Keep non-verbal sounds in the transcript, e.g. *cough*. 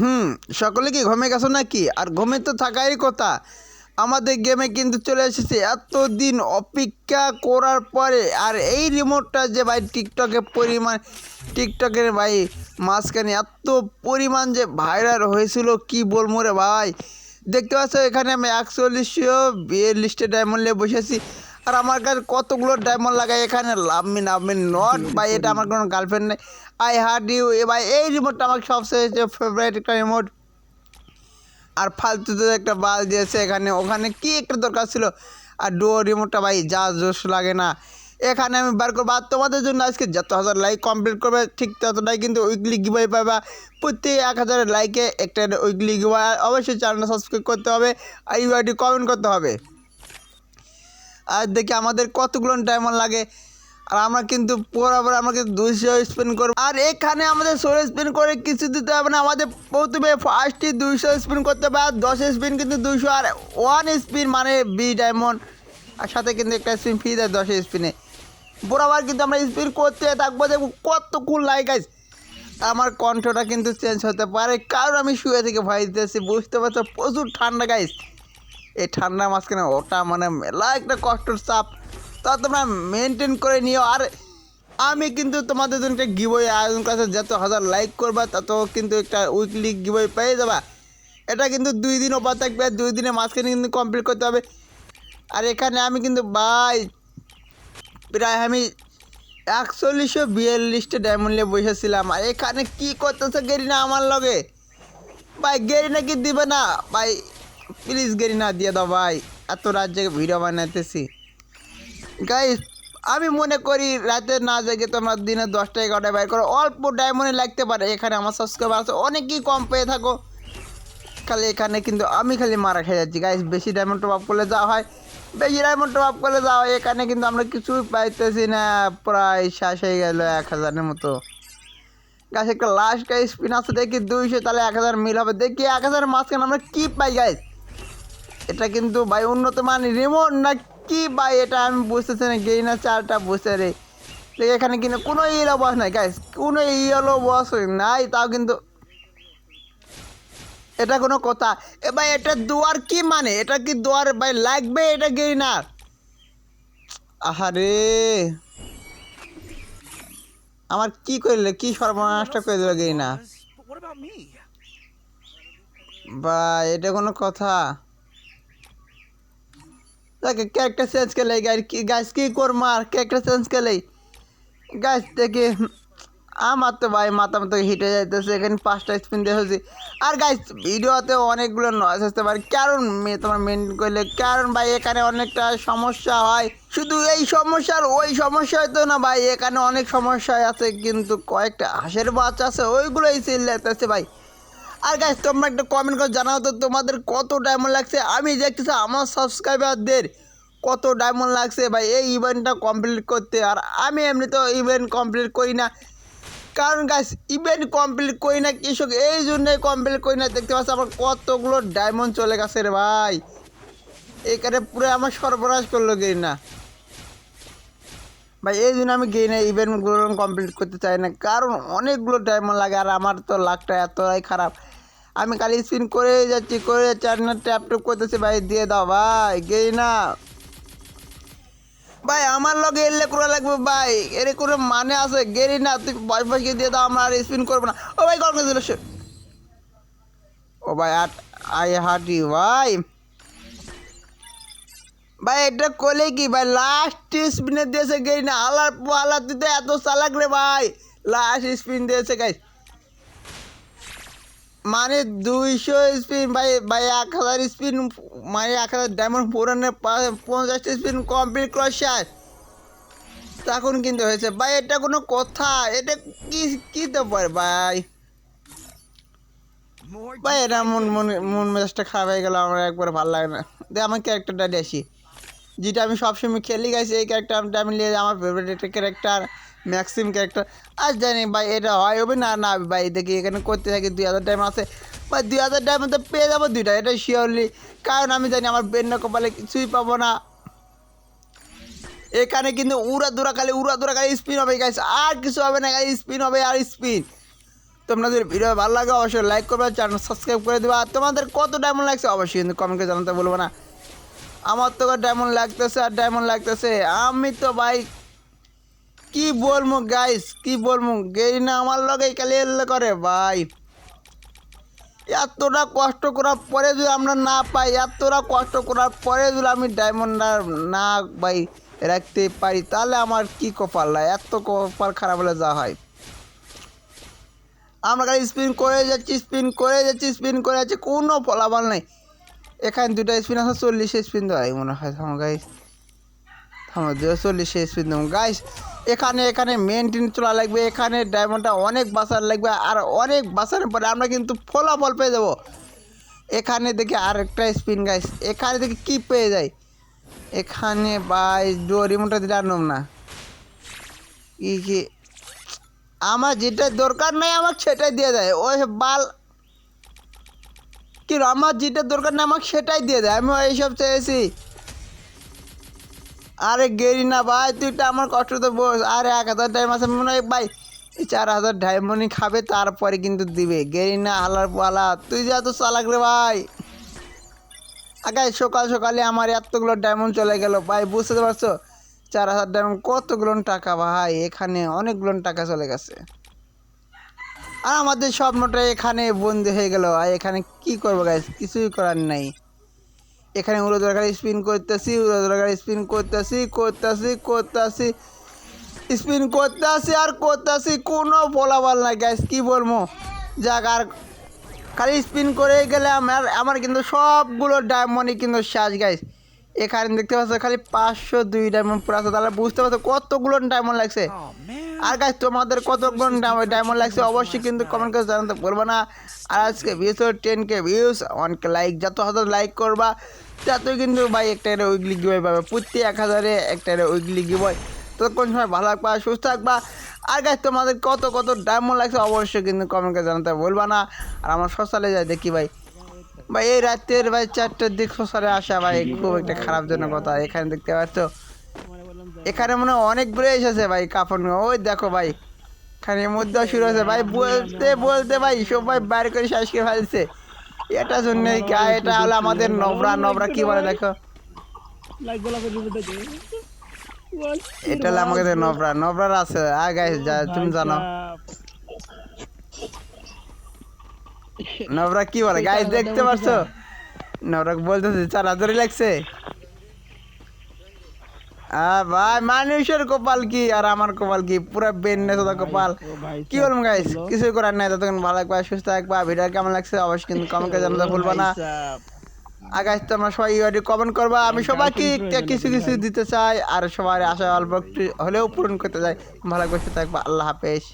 হুম, সকলে কি ঘুমে গেছো নাকি? আর ঘুমে তো থাকারই কথা। আমাদের গেমে কিন্তু চলে এসেছে এতদিন অপেক্ষা করার পরে। আর এই রিমোটটা যে ভাই টিকটকে পরিমাণ টিকটকের ভাই মাঝখানে এত পরিমাণ যে ভাইরাল হয়েছিল, কি বলব রে ভাই? দেখতে পাচ্ছ, এখানে আমি একচল্লিশশো বিয়াল্লিশটা ডায়মন্ড নিয়ে বসেছি আর আমার কাছে কতগুলো ডায়মন্ড লাগাই এখানে? লাভমি নাভমি নট ভাই, এটা আমার কোনো গার্লফ্রেন্ড নেই। আই হার্ড ইউ এ ভাই, এই রিমোটটা আমার সবচেয়ে ফেভারিট একটা রিমোট আর ফালতুতে একটা বাল দিয়েছে এখানে, ওখানে কি একটা দরকার ছিল? আর ডুয়ো রিমোটটা ভাই, যা জোশ লাগে না। এখানে আমি বার করব, আর তোমাদের জন্য আজকে যত হাজার লাইক কমপ্লিট করবে, ঠিক ততটাই কিন্তু উইকলি গিভাই পাবা। প্রতি এক হাজার লাইকে একটা উইকলি গিভাই অবশ্যই চ্যানেলটা সাবস্ক্রাইব করতে হবে, আর ইউআইডি কমেন্ট করতে হবে। আর দেখি আমাদের কতগুলো ডায়মন্ড লাগে। আর আমরা কিন্তু বরাবর আমরা কিন্তু দুইশো স্পেন্ড করব। আর এখানে আমাদের ষোলো স্পিন করে কিছু দিতে হবে না, আমাদের প্রথমে ফার্স্টই দুইশো স্পিন করতে হবে আর দশ স্পিন কিন্তু দুইশো আর ওয়ান স্পিন মানে বি ডায়মন্ড আর সাথে কিন্তু একটা স্পিন ফ্রি দেয় দশ স্পিনে বরাবর কিন্তু আমরা স্পিন করতে থাকব, দেখব কত কুল লাইক আছে আমার কণ্ঠটা কিন্তু চেঞ্জ হতে পারে, কারণ আমি শুয়ে থেকে ভয় দিতেছি, বুঝতে পারছ? প্রচুর ঠান্ডা গাইস এই ঠান্ডার মাঝখানে ওটা মানে মেলা একটা কষ্টর চাপ। তা তোমরা মেনটেন করে নিও। আর আমি কিন্তু তোমাদের জন্য একটা গিবই আয়োজন করেছে, যত হাজার লাইক করবা, তত কিন্তু একটা উইকলি গিবই পেয়ে যাবা। এটা কিন্তু দুই দিন ওপর থাকবে, দুই দিনের মাঝখানে কিন্তু কমপ্লিট করতে হবে। আর এখানে আমি কিন্তু বাই প্রায় আমি একচল্লিশশো বিয়াল্লিশটা ডায়মন্ড নিয়ে বসেছিলাম। আর এখানে কী করতেছে গেরিনা আমার লগে? ভাই গেরিনা কি দিবে না। ভাই প্লিজ গেরিনা দিয়ে দাও ভাই। এত রাত জেগে ভিডিও বানাইতেছি। গাইস আমি মনে করি রাতে না জেগে তোমরা দিনে দশটা, এগারোটায় বাইর করো। অল্প ডায়মন্ডে লাগতে পারে। এখানে আমার সাবস্ক্রাইবার আছে। অনেকই কম পেয়ে থাকো। খালি এখানে কিন্তু আমি খালি মারা খেয়ে যাচ্ছি। গাইস বেশি ডায়মন্ড টপ আপ করলে যাওয়া হয়। বেশি ডায়মন্ড টপ আপ করলে যাওয়া হয়। এখানে কিন্তু আমরা কিছুই পাইতেছি না। প্রায় শেষ হয়ে গেল এক হাজারের মতো। গাছ একটা লাস্ট গাই স্পিন আছে। দেখি দুইশো, তাহলে এক হাজার মিল হবে। দেখি এক হাজার মাঝখানে আমরা কী পাই গাইস এটা কিন্তু ভাই উন্নত মান রিমোট না কি ভাই এটা আমি বুঝতেছি না গেই না চারটা বুঝতে রে। এখানে কিন্তু কোনো ইয়েলো বস নাই গাইস কোনো ইয়েলো বস নাই তাও কিন্তু এটা কোনো কথা। এ ভাই এটা দুয়ার কি মানে? এটা কি দুয়ার ভাই লাগবে এটা গেই না? আহারে। আমার কি করলে কি সর্বনাশটা করে দিল গেই না? বা এটা কোনো কথা। দেখে ক্যারেক্টার চেঞ্জ করলে গাছ কি গাছ কি করব আর? ক্যারেক্টার চেঞ্জ করলে গাছ দেখে, আমার তো ভাই মাথা মতো হিটে যাইতেছে, এখানে পাঁচটা স্পিন দেখেছি আর গাছ ভিডিওতে অনেকগুলো নয়েস আসতে পারে। কারণ তোমার মেনটেন করলে, কারণ ভাই, এখানে অনেকটা সমস্যা হয়। শুধু এই সমস্যার, ওই সমস্যা হয়তো না ভাই, এখানে অনেক সমস্যা আছে, কিন্তু কয়েকটা হাঁসের বাচ্চা আছে, ওইগুলোই চিল্লাইতেছে ভাই। আর গাইস তোমরা একটা কমেন্ট করে জানাও তো তোমাদের কত ডায়মন্ড লাগছে। আমি দেখতেছি আমার সাবস্ক্রাইবারদের কত ডায়মন্ড লাগছে ভাই, এই ইভেন্টটা কমপ্লিট করতে। আর আমি এমনি তো ইভেন্ট কমপ্লিট করি না। কারণ গাছ ইভেন্ট কমপ্লিট করি না, কৃষক, এই জন্যই কমপ্লিট করি না। দেখতে পাচ্ছি আমার কতগুলো ডায়মন্ড চলে গেছে রে ভাই। এখানে পুরো আমার সর্বনাশ করল গেই না ভাই, এই জন্য আমি গেই না ইভেন্টগুলো কমপ্লিট করতে চাই না। কারণ অনেকগুলো ডায়মন্ড লাগে আর আমার তো লাকটা এতটাই খারাপ। আমি খালি স্পিন করে যাচ্ছি করে যাচ্ছি, আর না ট্যাপ টুপ করতেছি, ভাই, দিয়ে দাও, ভাই, গেই না। ভাই, আমার লগে এলে করে লাগবে, ভাই, এর কোনো মানে আছে গেরি না, তুই বয়স বয়সকে দিয়ে দাও, আমরা আর স্পিন করব না। ও ভাই সে ও ভাই আট আই হাঁটি ভাই। ভাই, এটা করলে কি, ভাই লাস্ট স্পিনে দিয়েছে গেই না, আলার আলার তুই তো এত চালাক রে, ভাই। লাস্ট স্পিন দিয়েছে গাই মানে দুইশো স্পিন, ভাই ভাই, এক হাজার স্পিন মানে এক হাজার ডায়মন্ড পুরানের পঞ্চাশটা স্পিন কমপ্লিট করা শেষ তখন কিন্তু হয়েছে। ভাই, এটা কোনো কথা। এটা কি কি তো পারে ভাই? ভাই, এটা মন মন মন মেজাজটা খারাপ হয়ে গেল, আমার একবার ভালো লাগে না। দে, আমার ক্যারেক্টারটা আসি যেটা আমি সবসময় খেলি গেছি এই ক্যারেক্টারটা আমি নিয়ে আমার ফেভারিট একটা ক্যারেক্টার ম্যাক্সিম ক্যারেক্টার আজ জানি ভাই এটা হয় হবে না না ভাই দেখি এখানে করতে থাকি, দুই হাজার টাইম আছে। বা দুই হাজার টাইম তো পেয়ে যাব দুইটা, এটা শিওরলি কারণ আমি জানি আমার বেন্না কপালে কিছুই পাবো না। এখানে কিন্তু উড়া দুরা খালি, উড়া দুরা খালি স্পিন হবে গাইস আর কিছু হবে না গাইস স্পিন হবে আর স্পিন তোমরা যদি ভিডিও ভালো লাগে, অবশ্যই লাইক করবে চ্যানেল সাবস্ক্রাইব করে দেবে। আর তোমাদের কত ডায়মন্ড লাগছে অবশ্যই কিন্তু কমেন্ট জানাতে বলব না। আমার তো ডায়মন্ড লাগতেছে আর ডায়মন্ড লাগতেছে। আমি তো ভাই, কি বলব গাইস কি বলব? গেই না আমার লগে খালি এল্লে করে ভাই। এতটা কষ্ট করার পরে যদি আমরা না পাই, এতটা কষ্ট করার পরে যদি আমি ডায়মন্ড না ভাই রাখতে পারি, তাহলে আমার কি কপাল হয় এত কপাল খারাপ হলে যা হয়। আমরা স্পিন করে যাচ্ছি স্পিন করে যাচ্ছি স্পিন করে যাচ্ছি, কোনো ফলাফল নেই। এখানে দুটো স্পিন আছে, চল্লিশে স্পিন দেওয়া মনে হয়। থামো গাইস থামো দুশো চল্লিশে স্পিন দেবো। গাইস এখানে এখানে মেনটেন চলা লাগবে। এখানে ডায়মন্ডটা অনেক বাসার লাগবে আর অনেক বাসার পরে আমরা কিন্তু ফলাফল পেয়ে যাব। এখানে দেখি আর একটা স্পিন গাইস এখানে দেখি কি পেয়ে যায়। এখানে বাই ডো রিমোটটা দিলে আনলাম না। কি কি? আমার যেটা দরকার নাই, আমাকে সেটাই দিয়ে দেয়। ওই বাল কি, আমার যেটা দরকার নেই আমাকে সেটাই দিয়ে দেয় আমি এইসব চেয়েছি। আরে গেরি না ভাই, তুই তো আমার কষ্ট তো বস, আরে এক হাজার টাইম আছে, মনে হয় ভাই চার হাজার ডায়মন্ডই খাবে, তারপরে কিন্তু দিবে। গেরি না, হালার পালা, তুই যা তো চালাক রে ভাই। আগে সকাল সকালে আমার এতগুলো ডায়মন্ড চলে গেল, ভাই, বুঝতে পারছ? চার হাজার ডায়মন্ড কতগুলো টাকা, ভাই, এখানে অনেকগুলো টাকা চলে গেছে। আর আমাদের স্বপ্নটা এখানে বন্দি হয়ে গেল। আর এখানে কি করব গাইস কিছুই করার নাই। এখানে উড়ো দরকারি স্পিন করতেছি, উড়ো দরকার স্পিন করতেছি করতেছি করতেছি স্পিন করতেছি আর করতেছি। কোনো ফলাফল নাই গাইস কি বলব? যাক, আর খালি স্পিন করে গেলে আমার আমার কিন্তু সবগুলো ডায়মন্ডই কিন্তু শেষ গাইস এখানে দেখতে পাচ্ছ, খালি পাঁচশো দুই ডায়মন্ড পুরো আছে। তাহলে বুঝতে পারছ কতগুলো ডায়মন্ড লাগছে। আর গাছ তোমাদের কতগুলো ডায়মন্ড লাগছে অবশ্যই কিন্তু কমেন্ট করে জানাতে বলব না। আর আজকে ভিউজ টেন কে ভিউজ অনেক লাইক যত হাজার লাইক করবা, ততই কিন্তু ভাই একটা একটা উইকলি গিবই পাবে। প্রতি এক হাজারে একটা একটা উইকলি গিবই ততক্ষণ সময় ভালো থাকবা, সুস্থ থাকবা। আর গাছ তোমাদের কত কত ডায়মন্ড লাগছে অবশ্যই কিন্তু কমেন্ট করে জানাতে বলবা না। আর আমার সসালে যাই দেখি ভাই। ভাই, এই রাতের ভাই চারটের দিক সসারে আসা ভাই, খুব একটা খারাপ জন্য কথা। এখানে দেখতে পাচ্ছ? এখানে মনে হয় অনেক অনেকগুলো এসেছে ভাই, কাপড় ওই দেখো ভাই, এখানে মধ্যে শুরু হয়েছে। ভাই, বলতে বলতে ভাই, সবাই বাইরে করে শেষ ফেলছে। এটা জন্য এটা হলো আমাদের নবরা নবরা কি বলে দেখো? এটা হলো নবরা আছে। আর গাইস তুমি জানো। নবরা কি বলে? গাইস দেখতে পারছ? নবরা বলতেছে চার হাজারই লাগছে? আ ভাই মানুষের কপাল কি? আর আমার কপাল কি? পুরো বেন্নে তোদা কপাল। কি বলব গাইস কিছুই করার নাই ততক্ষণ ভালো থাকবা সুস্থ থাকবা। ভিডিও কেমন লাগছে অবশ্যই কিন্তু *laughs* কমেন্ট করে জানাতে ভুলবা না। তো তোমরা সবাই ইউআইডি কমেন্ট করবা। আমি সবাইকে কিছু কিছু দিতে চাই আর সবার আশা অল্প একটু হলেও পূরণ করতে চাই। ভালো থাকবা। আল্লাহ হাফেজ।